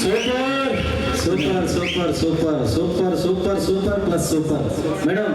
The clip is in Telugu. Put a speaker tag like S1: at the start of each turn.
S1: Super. Super super super. Super super super plus super. Madam